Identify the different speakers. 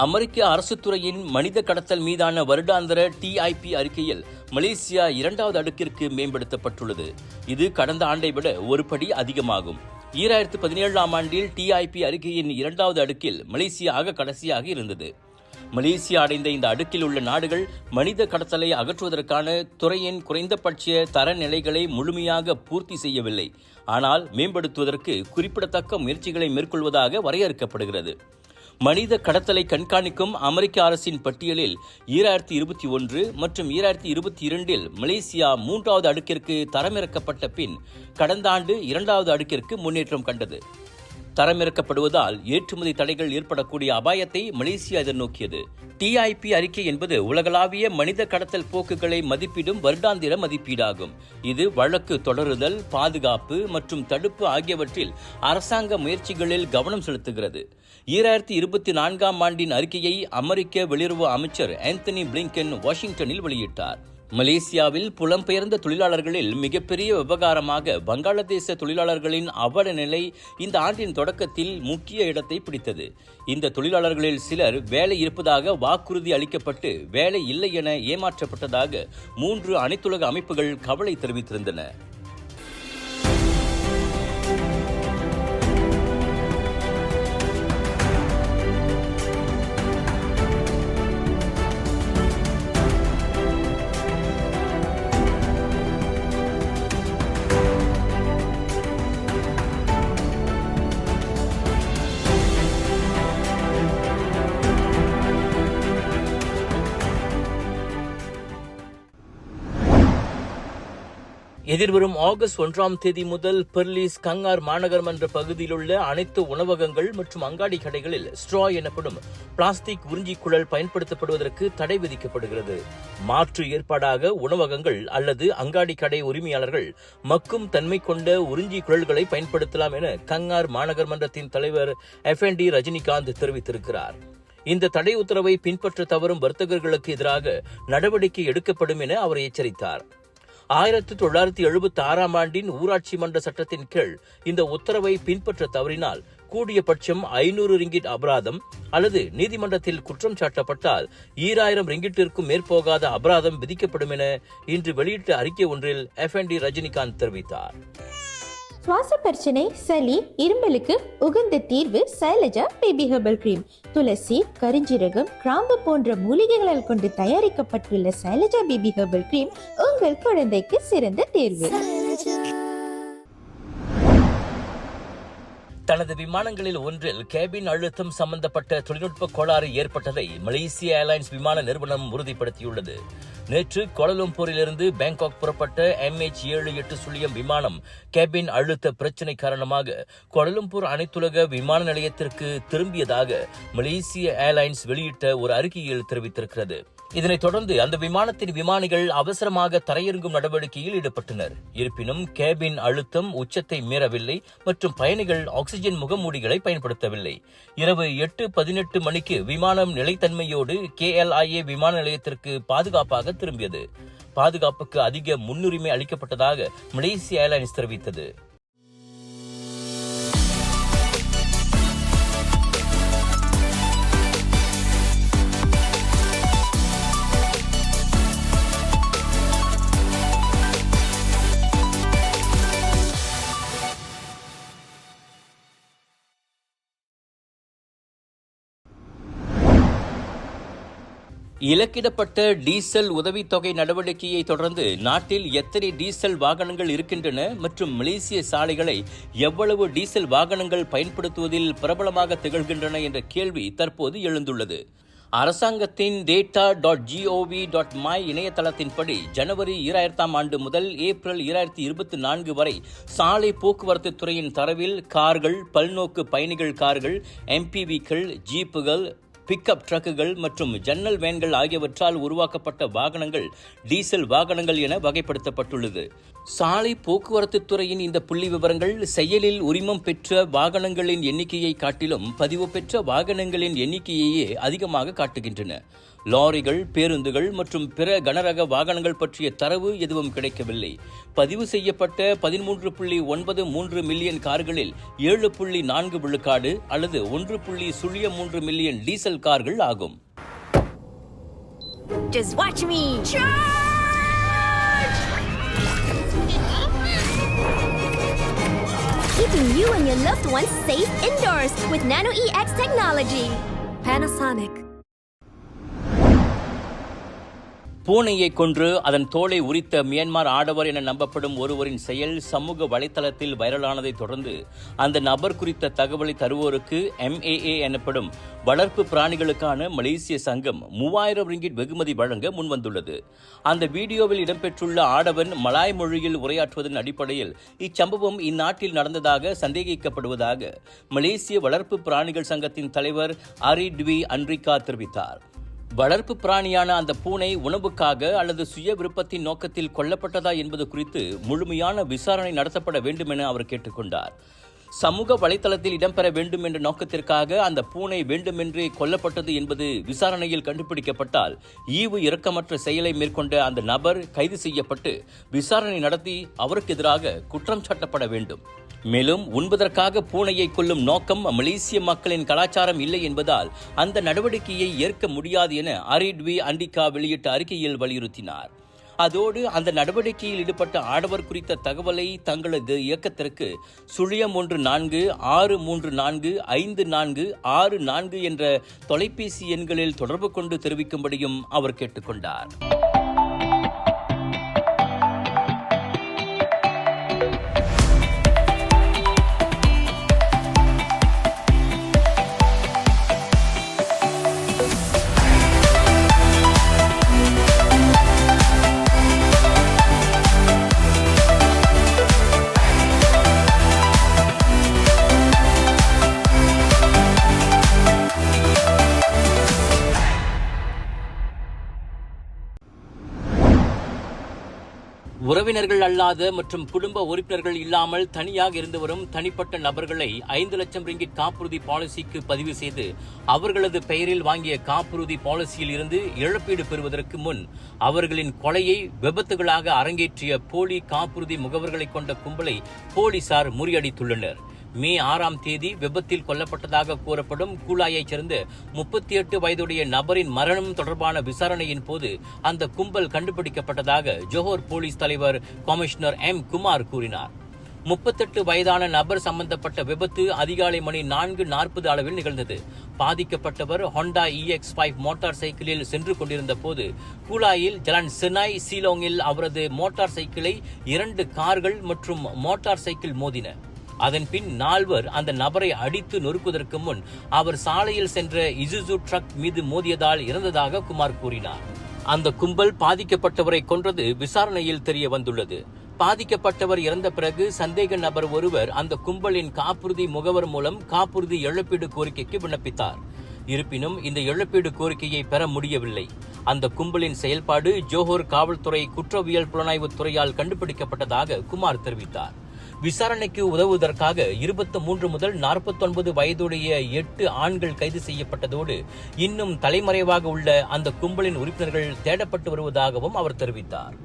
Speaker 1: அமெரிக்க அரசு துறையின் மனித கடத்தல் மீதான வருடாந்திர டிஐபி அறிக்கையில் மலேசியா இரண்டாவது அடுக்கிற்கு மேம்படுத்தப்பட்டுள்ளது. இது கடந்த ஆண்டை விட ஒரு படி அதிகமாகும். ஈராயிரத்து பதினேழாம் ஆண்டில் டிஐபி அறிக்கையின் இரண்டாவது அடுக்கில் மலேசியாக கடைசியாக இருந்தது. மலேசியா அடைந்த இந்த அடுக்கில் உள்ள நாடுகள் மனித கடத்தலை அகற்றுவதற்கான துறையின் குறைந்தபட்ச தரநிலைகளை முழுமையாக பூர்த்தி செய்யவில்லை. ஆனால் மேம்படுத்துவதற்கு குறிப்பிடத்தக்க முயற்சிகளை மேற்கொள்வதாக வரையறுக்கப்படுகிறது. மனித கடத்தலை கண்காணிக்கும் அமெரிக்க அரசின் பட்டியலில் ஈராயிரத்தி இருபத்தி ஒன்று மற்றும் ஈராயிரத்தி இருபத்தி இரண்டில் மலேசியா மூன்றாவது அடுக்கிற்கு தரமிறக்கப்பட்ட பின் கடந்த ஆண்டு இரண்டாவது அடுக்கிற்கு முன்னேற்றம் கண்டது. தரமிறக்கப்படுவதால் ஏற்றுமதி தடைகள் ஏற்படக்கூடிய அபாயத்தை மலேசியா எதிர்நோக்கியது. டிஐபி அறிக்கை என்பது உலகளாவிய மனித கடத்தல் போக்குகளை மதிப்பிடும் வருடாந்திர மதிப்பீடாகும். இது வழக்கு தொடருதல் பாதுகாப்பு மற்றும் தடுப்பு ஆகியவற்றில் அரசாங்க முயற்சிகளில் கவனம் செலுத்துகிறது. ஈராயிரத்தி இருபத்தி நான்காம் ஆண்டின் அறிக்கையை அமெரிக்க வெளியுறவு அமைச்சர் ஆந்தனி பிளிங்கன் வாஷிங்டனில் வெளியிட்டார். மலேசியாவில் புலம்பெயர்ந்த தொழிலாளர்களில் மிகப்பெரிய விவகாரமாக வங்காளதேச தொழிலாளர்களின் அவல நிலை இந்த ஆண்டின் தொடக்கத்தில் முக்கிய இடத்தை பிடித்தது. இந்த தொழிலாளர்களில் சிலர் வேலை இருப்பதாக வாக்குறுதி அளிக்கப்பட்டு வேலை இல்லை என ஏமாற்றப்பட்டதாக மூன்று அனைத்துலக அமைப்புகள் கவலை தெரிவித்திருந்தன. எதிர்வரும் ஆகஸ்ட் ஒன்றாம் தேதி முதல் பெர்லிஸ் கங்கார் மாநகர் மன்ற பகுதியில் உள்ள அனைத்து உணவகங்கள் மற்றும் அங்காடி கடைகளில் ஸ்ட்ரா எனப்படும் பிளாஸ்டிக் உறிஞ்சி குழல் பயன்படுத்தப்படுவதற்கு தடை விதிக்கப்படுகிறது. மாற்று ஏற்பாடாக உணவகங்கள் அல்லது அங்காடி கடை உரிமையாளர்கள் மக்கும் தன்மை கொண்ட உறிஞ்சி குழல்களை பயன்படுத்தலாம் என கங்கார் மாநகர் மன்றத்தின் தலைவர் எஃப் டி ரஜினிகாந்த் தெரிவித்திருக்கிறார். இந்த தடை உத்தரவை பின்பற்ற தவறும் வர்த்தகர்களுக்கு எதிராக நடவடிக்கை எடுக்கப்படும் என அவர் எச்சரித்தார். ஆயிரத்தி தொள்ளாயிரத்தி எழுபத்தி ஆறாம் ஆண்டின் ஊராட்சி மன்ற சட்டத்தின் கீழ் இந்த உத்தரவை பின்பற்ற தவறினால் கூடிய பட்சம் ஐநூறு ரிங்கிட் அபராதம் அல்லது நீதிமன்றத்தில் குற்றம் சாட்டப்பட்டால் ஈராயிரம் ரிங்கிட்டிற்கும் மேற்போகாத அபராதம் விதிக்கப்படும் என இன்று வெளியிட்ட அறிக்கை ஒன்றில் எஃப் டி ரஜினிகாந்த் தெரிவித்தார்.
Speaker 2: சுவாச பிரச்சனை சளி இருமலுக்கு உகந்த தீர்வு சைலஜா பேபி ஹெர்பல் கிரீம். துளசி கரிஞ்சீரகம் கிராம்பு போன்ற மூலிகைகளால் கொண்டு தயாரிக்கப்பட்டுள்ள சைலஜா பேபி ஹெர்பல் கிரீம் உங்கள் குழந்தைக்கு சிறந்த தேர்வு.
Speaker 1: தனது விமானங்களில் ஒன்றில் கேபின் அழுத்தம் சம்பந்தப்பட்ட தொழில்நுட்ப கோளாறு ஏற்பட்டதை மலேசிய ஏர்லைன்ஸ் விமான நிறுவனம் உறுதிப்படுத்தியுள்ளது. நேற்று கோலலம்பூரிலிருந்து பேங்காக் புறப்பட்ட எம்ஹெச் ஏழு எட்டு சுழியம் விமானம் கேபின் அழுத்த பிரச்சினை காரணமாக கோலலம்பூர் அனைத்துலக விமான நிலையத்திற்கு திரும்பியதாக மலேசிய ஏர்லைன்ஸ் வெளியிட்ட ஒரு அறிக்கையில் தெரிவித்திருக்கிறது. இதனைத் தொடர்ந்து அந்த விமானத்தின் விமானிகள் அவசரமாக தரையிறங்கும் நடவடிக்கையில் ஈடுபட்டனர். இருப்பினும் கேபின் அழுத்தம் உச்சத்தை மீறவில்லை மற்றும் பயணிகள் ஆக்சிஜன் முகமூடிகளை பயன்படுத்தவில்லை. இரவு எட்டு பதினெட்டு மணிக்கு விமானம் நிலைத்தன்மையோடு கேஎல்ஐஏ விமான நிலையத்திற்கு பாதுகாப்பாக திரும்பியது. பாதுகாப்புக்கு அதிக முன்னுரிமை அளிக்கப்பட்டதாக மலேசிய ஏர்லைன்ஸ் தெரிவித்தது. இலக்கிடப்பட்ட டீசல் உதவித்தொகை நடவடிக்கையை தொடர்ந்து நாட்டில் எத்தனை டீசல் வாகனங்கள் இருக்கின்றன மற்றும் மலேசிய சாலைகளை எவ்வளவு டீசல் வாகனங்கள் பயன்படுத்துவதில் பிரபலமாக திகழ்கின்றன என்ற கேள்வி தற்போது எழுந்துள்ளது. அரசாங்கத்தின் data dot gov dot my இணையதளத்தின்படி ஜனவரி ஈராயிரத்தாம் ஆண்டு முதல் ஏப்ரல் ஈராயிரத்தி இருபத்தி நான்கு வரை சாலை போக்குவரத்து துறையின் தரவில் கார்கள் பல்நோக்கு பயணிகள் கார்கள் எம்பிவிக்கள் ஜீப்புகள் பிக்கப் ட்ரக்குகள் மற்றும் ஜன்னல் வேன்கள் ஆகியவற்றால் உருவாக்கப்பட்ட வாகனங்கள் டீசல் வாகனங்கள் என வகைப்படுத்தப்பட்டுள்ளது. சாலை போக்குவரத்து துறையின் இந்த புள்ளி விவரங்கள் செயலில் உரிமம் பெற்ற வாகனங்களின் எண்ணிக்கையை காட்டிலும் பதிவு பெற்ற வாகனங்களின் எண்ணிக்கையையே அதிகமாக காட்டுகின்றன லாரிகள் பேருந்துகள் மற்றும் பிற கனரக வாகனங்கள் பற்றிய தரவு எதுவும் கிடைக்கவில்லை பதிவு செய்யப்பட்ட பதிமூன்று புள்ளி ஒன்பது மூன்று மில்லியன் கார்களில் ஏழு புள்ளி நான்கு விழுக்காடு அல்லது ஒன்று புள்ளி சுழிய மூன்று மில்லியன் டீசல் கார்கள் ஆகும்
Speaker 3: Just watch me. Charge! Keeping you and your loved ones safe indoors with Nano EX technology. Panasonic.
Speaker 1: பூனையை கொன்று அதன் தோலை உரித்த மியான்மர் ஆடவர் என நம்பப்படும் ஒருவரின் செயல் சமூக வலைத்தளத்தில் வைரலானதை தொடர்ந்து அந்த நபர் குறித்த தகவலை தருவோருக்கு எம்ஏஏ எனப்படும் வளர்ப்பு பிராணிகளுக்கான மலேசிய சங்கம் மூவாயிரம் ரிங்கிட் வெகுமதி வழங்க முன்வந்துள்ளது. அந்த வீடியோவில் இடம்பெற்றுள்ள ஆடவன் மலாய் மொழியில் உரையாற்றுவதன் அடிப்படையில் இச்சம்பவம் இந்நாட்டில் நடந்ததாக சந்தேகிக்கப்படுவதாக மலேசிய வளர்ப்பு பிராணிகள் சங்கத்தின் தலைவர் அரி ட்வி அன்ரிகா தெரிவித்தார். வளர்ப்பு பிராணியான அந்த பூனை உணவுக்காக அல்லது சுய விருப்பத்தின் நோக்கத்தில் கொல்லப்பட்டதா என்பது குறித்து முழுமையான விசாரணை நடத்தப்பட வேண்டும் என அவர் கேட்டுக்கொண்டார். சமூக வலைத்தளத்தில் இடம்பெற வேண்டும் என்ற நோக்கத்திற்காக அந்த பூனை வேண்டுமென்றே கொல்லப்பட்டது என்பது விசாரணையில் கண்டுபிடிக்கப்பட்டால் ஈவு இரக்கமற்ற செயலை மேற்கொண்ட அந்த நபர் கைது செய்யப்பட்டு விசாரணை நடத்தி அவருக்கு எதிராக குற்றம் சாட்டப்பட வேண்டும். மேலும் உண்பதற்காக பூனையை கொல்லும் நோக்கம் மலேசிய மக்களின் கலாச்சாரம் இல்லை என்பதால் அந்த நடவடிக்கையை ஏற்க முடியாது என அரிட்வி அண்டிகா வெளியிட்ட அறிக்கையில் வலியுறுத்தினார். அதோடு அந்த நடவடிக்கையில் ஈடுபட்ட ஆடவர் குறித்த தகவலை தங்களது இயக்கத்திற்கு சுழியம் ஒன்று நான்கு ஆறு மூன்று நான்கு ஐந்து நான்கு ஆறு நான்கு என்ற தொலைபேசி எண்களில் தொடர்பு கொண்டு தெரிவிக்கும்படியும் அவர் கேட்டுக்கொண்டார். உறவினர்கள் அல்லாத மற்றும் குடும்ப உறுப்பினர்கள் இல்லாமல் தனியாக இருந்து வரும் தனிப்பட்ட நபர்களை ஐந்து லட்சம் ரிங்கிட் காப்புறுதி பாலிசிக்கு பதிவு செய்து அவர்களது பெயரில் வாங்கிய காப்புறுதி பாலிசியில் இருந்து இழப்பீடு பெறுவதற்கு முன் அவர்களின் கொலையை விபத்துகளாக அரங்கேற்றிய போலி காப்புறுதி முகவர்களை கொண்ட கும்பலை போலீசார் முறியடித்துள்ளனர். மே ஆறாம் தேதி விபத்தில் கொல்லப்பட்டதாக கூறப்படும் கூலாயைச் சேர்ந்த முப்பத்தி எட்டு வயதுடைய நபரின் மரணம் தொடர்பான விசாரணையின் போது அந்த கும்பல் கண்டுபிடிக்கப்பட்டதாக ஜோஹர் போலீஸ் தலைவர் கமிஷனர் எம். குமார் கூறினார். முப்பத்தெட்டு வயதான நபர் சம்பந்தப்பட்ட விபத்து அதிகாலை மணி நான்கு நாற்பது அளவில் நிகழ்ந்தது. பாதிக்கப்பட்டவர் ஹொண்டா இஎக்ஸ் ஃபைவ் மோட்டார் சைக்கிளில் சென்று கொண்டிருந்த போது கூலாயில் ஜலன் செனாய் சீலோங்கில் அவரது மோட்டார் சைக்கிளை இரண்டு கார்கள் மற்றும் மோட்டார் சைக்கிள் மோதின. அதன் பின் நால்வர் அந்த நபரை அடித்து நொறுக்குவதற்கு முன் அவர் சாலையில் சென்ற இசுசு ட்ரக் மீது மோதியதால் இறந்ததாக குமார் கூறினார். அந்த கும்பல் பாதிக்கப்பட்டவரை கொன்றது விசாரணையில் தெரிய வந்துள்ளது. பாதிக்கப்பட்டவர் இறந்த பிறகு சந்தேக நபர் ஒருவர் அந்த கும்பலின் காப்புறுதி முகவர் மூலம் காப்புறுதி இழப்பீடு கோரிக்கைக்கு விண்ணப்பித்தார். இருப்பினும் இந்த இழப்பீடு கோரிக்கையை பெற முடியவில்லை. அந்த கும்பலின் செயல்பாடு ஜோஹர் காவல்துறை குற்றவியல் புலனாய்வு துறையால் கண்டுபிடிக்கப்பட்டதாக குமார் தெரிவித்தார். விசாரணைக்கு உதவுவதற்காக இருபத்தி மூன்று முதல் நாற்பத்தொன்பது வயதுடைய எட்டு ஆண்கள் கைது செய்யப்பட்டதோடு இன்னும் தலைமறைவாக உள்ள அந்த கும்பலின் உறுப்பினர்கள் தேடப்பட்டு வருவதாகவும் அவர் தெரிவித்தார்.